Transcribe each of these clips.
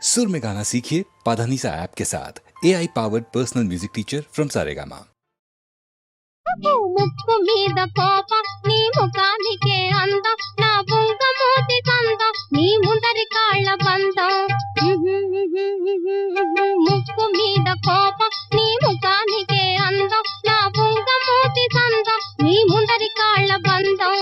सुर में गाना सीखिए पाधानीसा ऐप के साथ A I powered personal music teacher from Saregama ముక్కు మీద కోప నీ ముఖానికే అందం నా బొంగ మోతి కందం నీ ముందరి కాళ్ళ బంధం ముక్కు మీద కోప నీ ముఖానికే అందం నా బొంగ మోతి కందం నీ ముందరి కాళ్ళ బంధం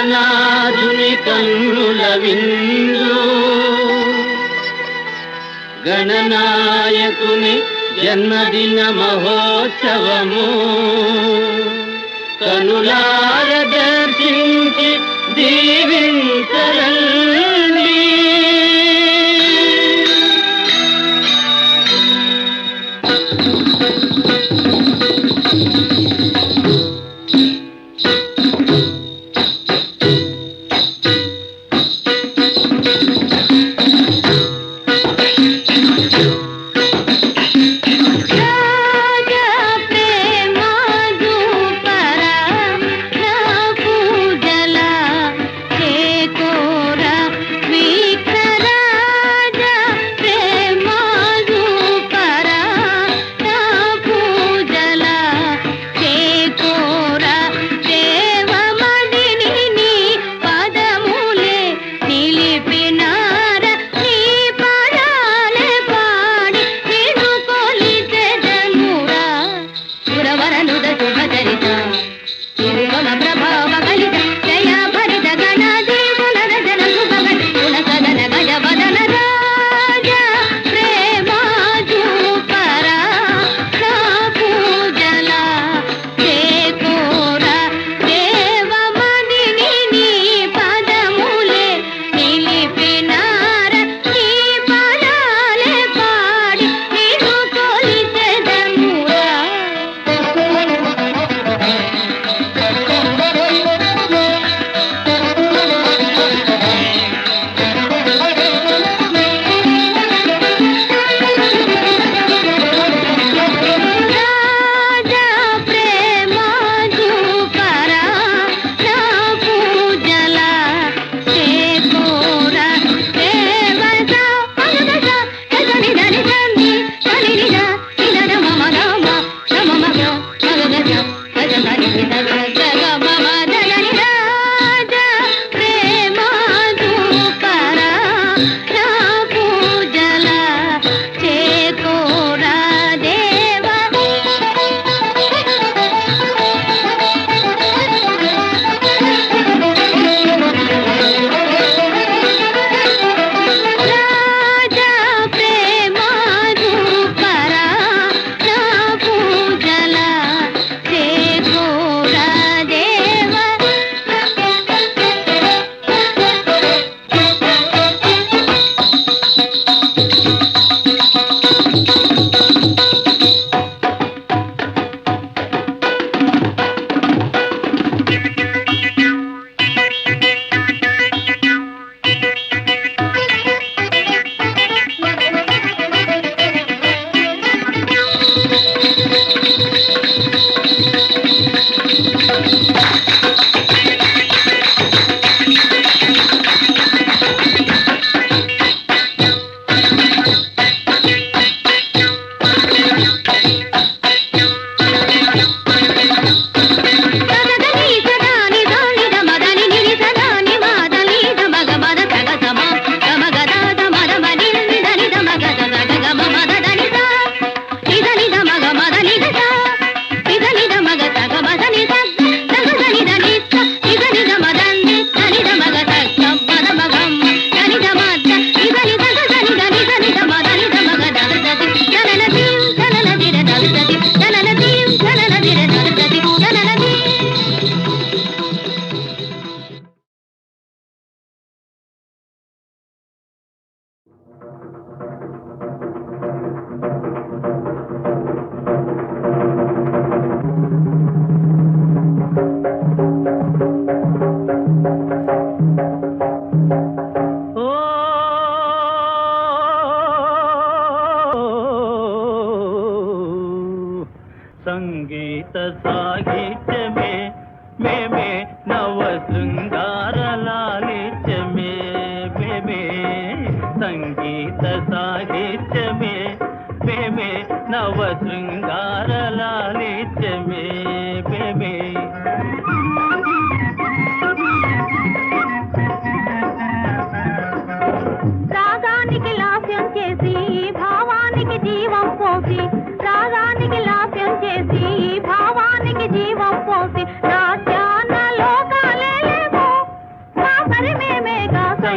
గణనాథుని కన్నుల విందు. గణనాయకుని జన్మదిన మహోత్సవము. కనులార దర్శించి దీవింతరల్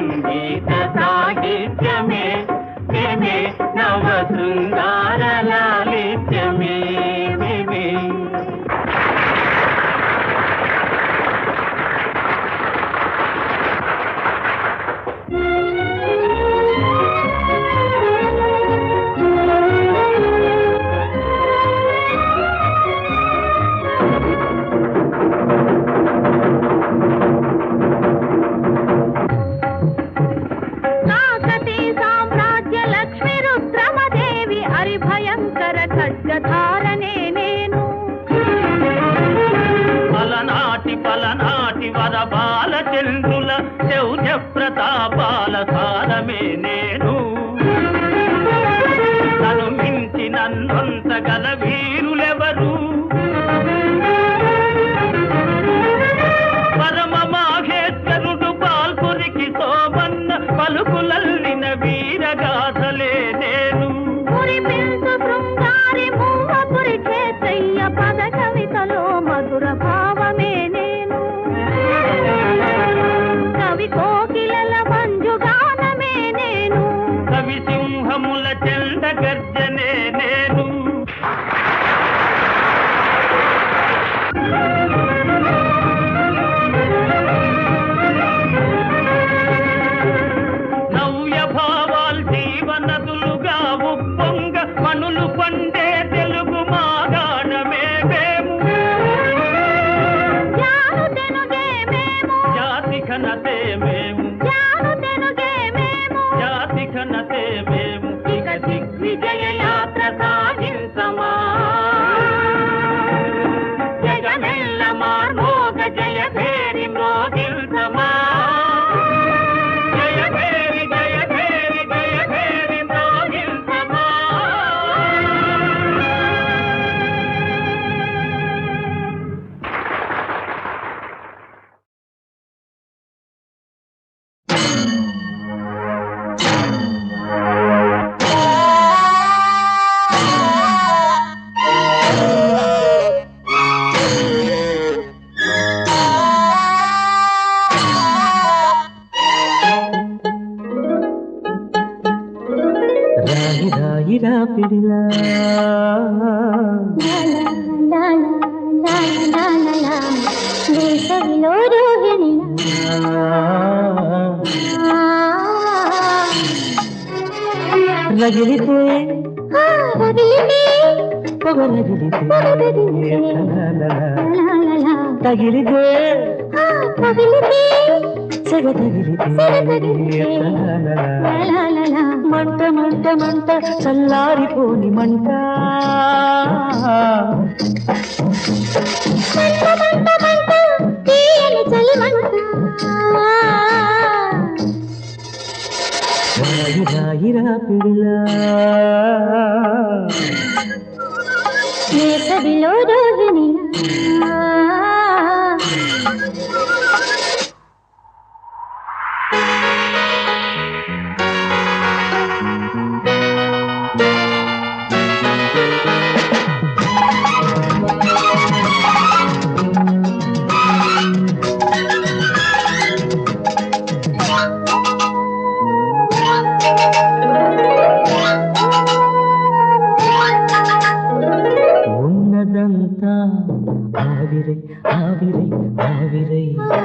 ಸಂಗೀತ తగిలితే? సెగ తగిలితే? మంట మంట మంట చల్లారిపోని మంట. రాగిరా పిడిలా. వేసవిలో రోజు ஆவிரை ஆவிரை.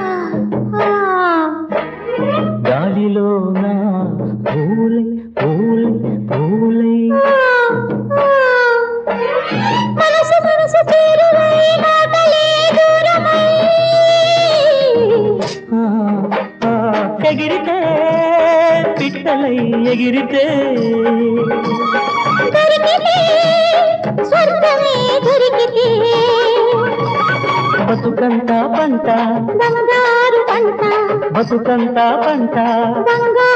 పంట. బంగారు పంట. బతుకంతా పంట. బంగారు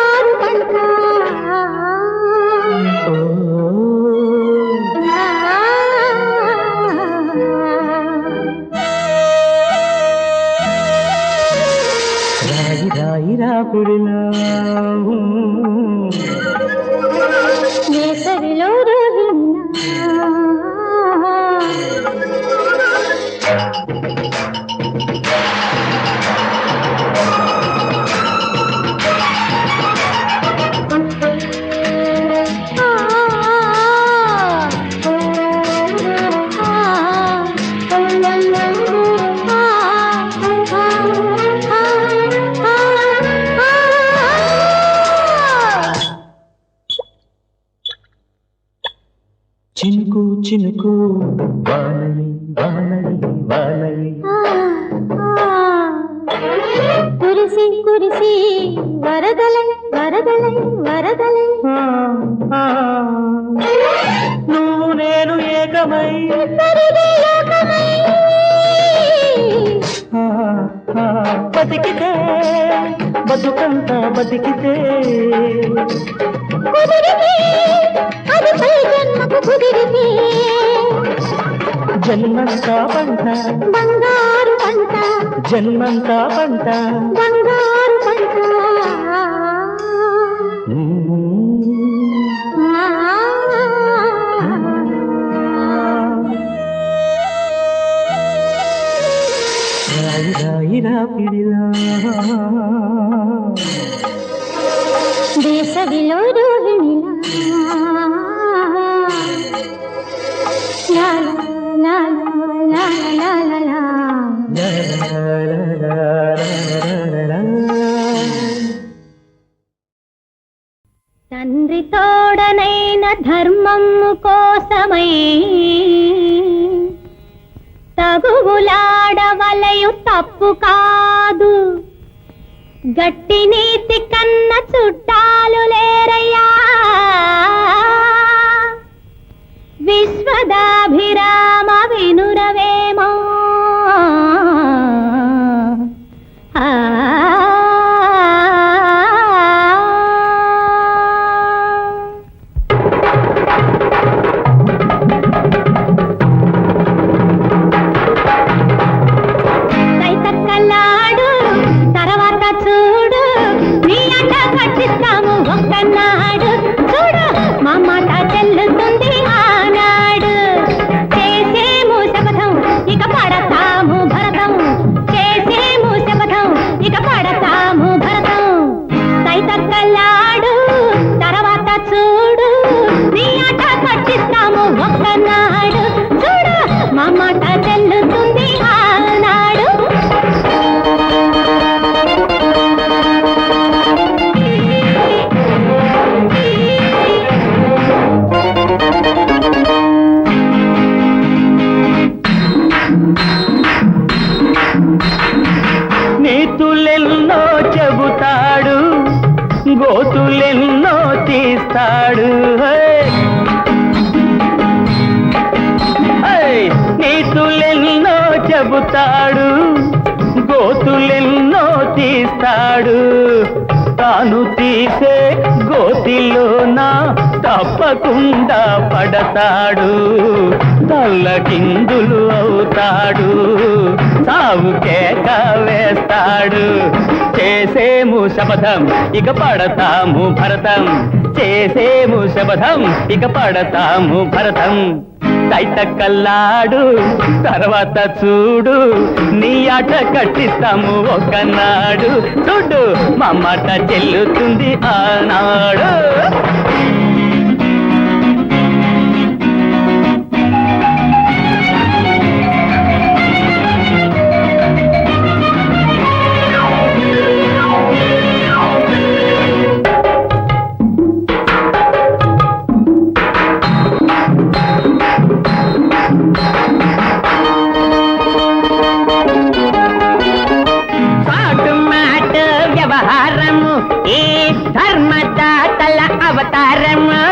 చినుకు చినుకు వానలి వానలి వానలి కురిసి కురిసి వరదలై వరదలై వరదలై. నువ్వు నేను ఏకమై. బతికితే బతుకంతా బతికితే. జన్మంతా పంట. బంగారు పంట. జన్మంతా పంట. బంగారు గట్టి నీతి కన్న చుట్టాలు లేరయ్యా. విశ్వదాభిరామ వినురవే. పడతాడు తల్లకిందులు అవుతాడు సావు కేక వేస్తాడు. చేసేము శపథం ఇక పడతాము భరతం. చేసేము శపథం ఇక పడతాము భరతం. కల్లాడు తర్వాత చూడు నీ ఆట కట్టిస్తాము ఒకనాడు చూడు మా మాట చెల్లుతుంది ఆనాడు. అవతారము.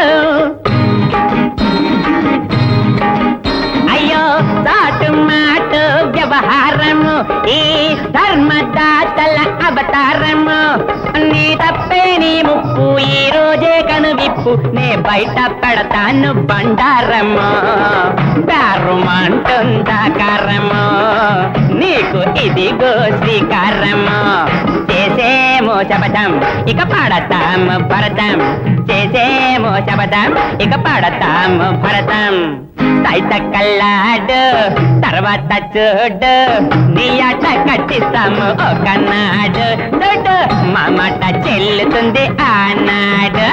అయ్యో సాటు మాట వ్యవహారము. ఈ ధర్మదాతల అవతారము. నీ తప్పే నీ ముప్పు ఈ రోజే కనువిప్పు. నే బయట పెడతాను బండారము. దారుమంటుందాకారము నీకు ఇదిగో శ్రీకారము. చేసే చేసేమో శపథం ఇక పాడతాం భరతం. చేసేమో శపథం ఇక పాడతాం భరతం. తైత కల్లాడు తర్వాత చూడు నీ ఆట కట్టిస్తాము ఒకనాడు చూడు మా మాట చెల్లుతుంది ఆనాడు.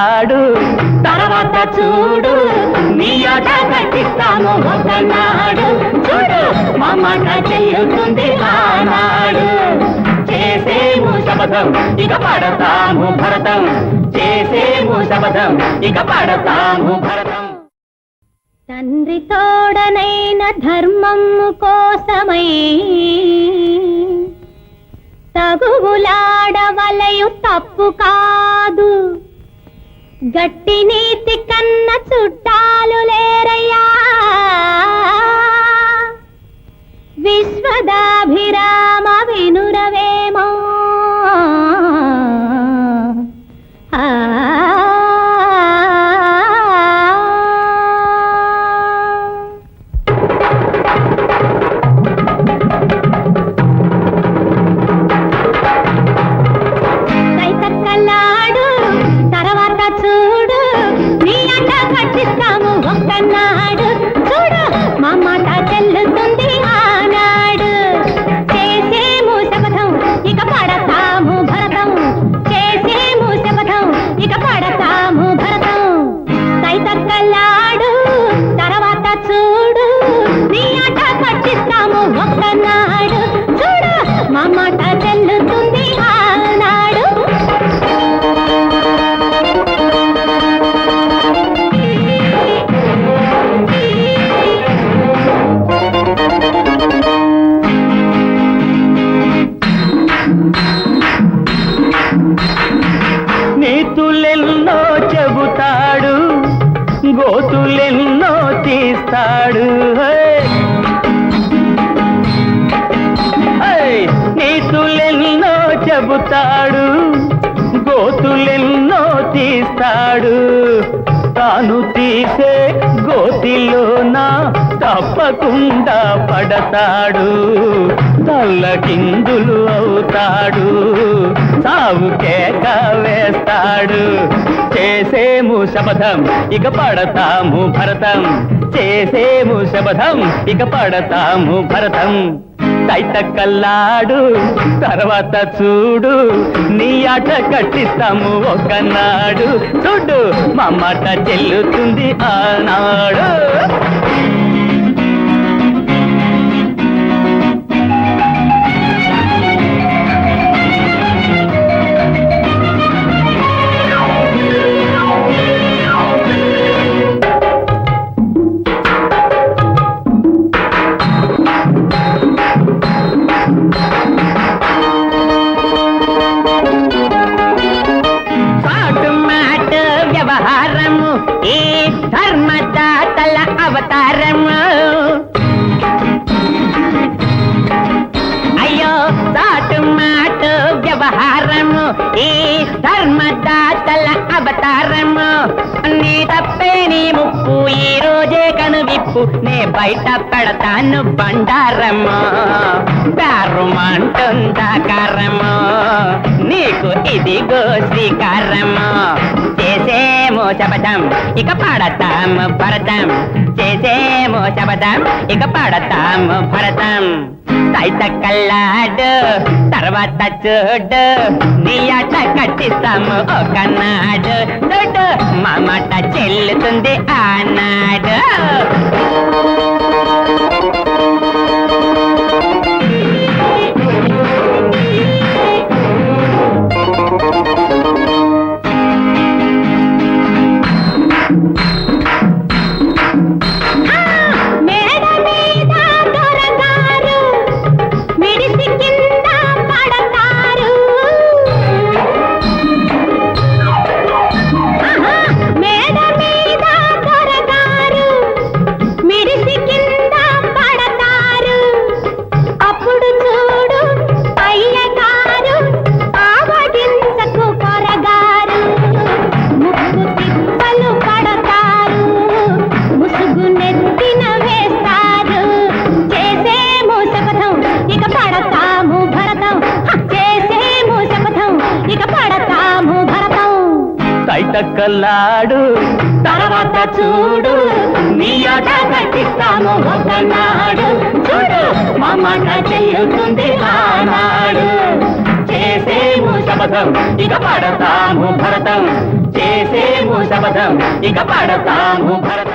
వస్తాడు తర్వాత చూడు నీ ఆట కట్టిస్తాము ఒకనాడు. చూడు మా చెయ్యుతుంది ఆనాడు. చేసేము శపథం ఇక పడతాము భరతం. చేసేము శపథం ఇక పడతాము భరతం. తండ్రి తోడనైన ధర్మము కోసమై తగువులాడవలయు తప్పు కాదు. గట్టి నీతి కన్న చుట్టాలు లేరయ్యా. విశ్వదాభిరామ వినురవేమో. వాడు తాను తీసే గోతిలోన తప్పకుండా పడతాడు. తల్లకిందులు అవుతాడు. సావు కేక వేస్తాడు. చేసేము శపథం ఇక పడతాము భరతం. చేసేము శపథం ఇక పడతాము భరతం. తైతక్కల్లాడు తర్వాత చూడు నీ ఆట కట్టిస్తాము ఒకనాడు. చూడు మా మాట చెల్లుతుంది ఆనాడు. బయట పెడతాను బండారము దారుమంటుందా కారము నీకు ఇదిగో శ్రీకారము చేసేమో శబదం ఇక పాడతాము భరతం. చేసేమో శబదం ఇక పాడతాము భరతం. సైత కల్లాడు తర్వాత చూడు నీ ఆట కట్టిస్తాము ఒకనాడు. చూడు మా మాట చెల్లుతుంది ఆనాడు. చెల్లుతుంది ఆనాడు చేసేము శపథం ఇక పడతాము భరతం. చేసేము శపథం ఇక పడతాము భరతం.